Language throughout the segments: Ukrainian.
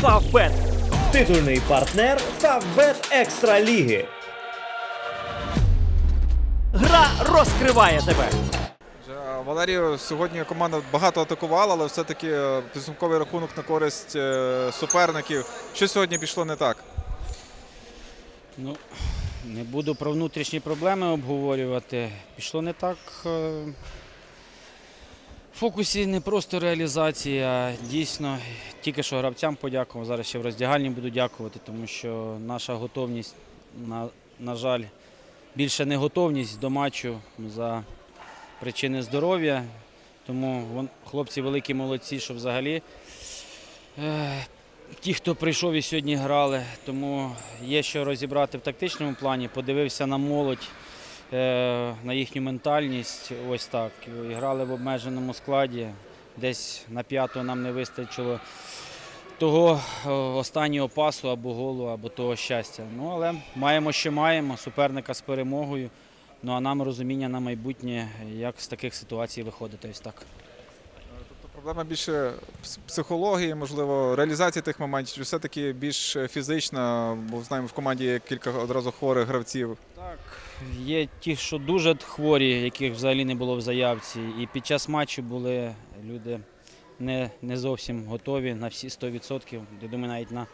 Фавбет. Титульний партнер Фавбет Екстра Ліги. Гра розкриває тебе. Е, Валерію, сьогодні команда багато атакувала, але все-таки е, підсумковий рахунок на користь е, суперників. Що сьогодні пішло не так? Ну, не буду про внутрішні проблеми обговорювати. Пішло не так. Фокусі не просто реалізація, дійсно тільки що гравцям подякував. Зараз ще в роздягальні буду дякувати, тому що наша готовність, на, на жаль, більше не готовність до матчу за причини здоров'я. Тому вон- хлопці великі молодці, що взагалі е, ті, хто прийшов і сьогодні грали, тому є що розібрати в тактичному плані. Подивився на молодь, на їхню ментальність. Ось так. І грали в обмеженому складі. Десь на п'яту нам не вистачило того е, останнього пасу або голу, або того щастя. Ну, але маємо, що маємо, суперника з перемогою. Ну а нам розуміння на майбутнє, як з таких ситуацій виходити. Ось так. Проблема більше психології, можливо, реалізації тих моментів, все-таки більш фізична, бо знаємо, в команді є кілька одразу хворих гравців. Так, є ті, що дуже хворі, яких взагалі не було в заявці. І під час матчу були люди не, не зовсім готові на всі 100%. Я думаю, навіть на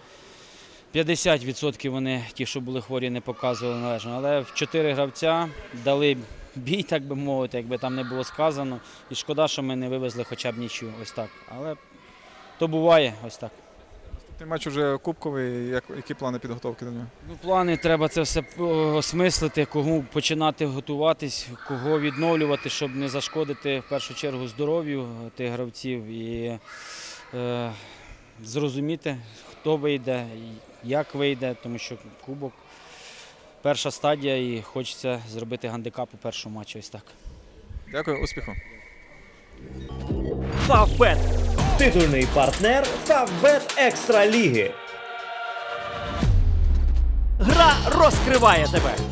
50% вони, ті, що були хворі, не показували належно. Але в чотири гравця дали бій, так би мовити, якби там не було сказано. І шкода, що ми не вивезли хоча б нічого. Ось так. Але то буває ось так. Той матч вже кубковий. Як, які плани підготовки до нього? Ну, плани треба це все е, осмислити, кого починати готуватись, кого відновлювати, щоб не зашкодити в першу чергу здоров'ю тих гравців і е, зрозуміти, хто вийде, як вийде, тому що кубок перша стадія і хочеться зробити гандикап у першому матчі. Ось так. Дякую, успіху. Фавбет. Титульний партнер Фавбет Екстра Ліги. Гра розкриває тебе.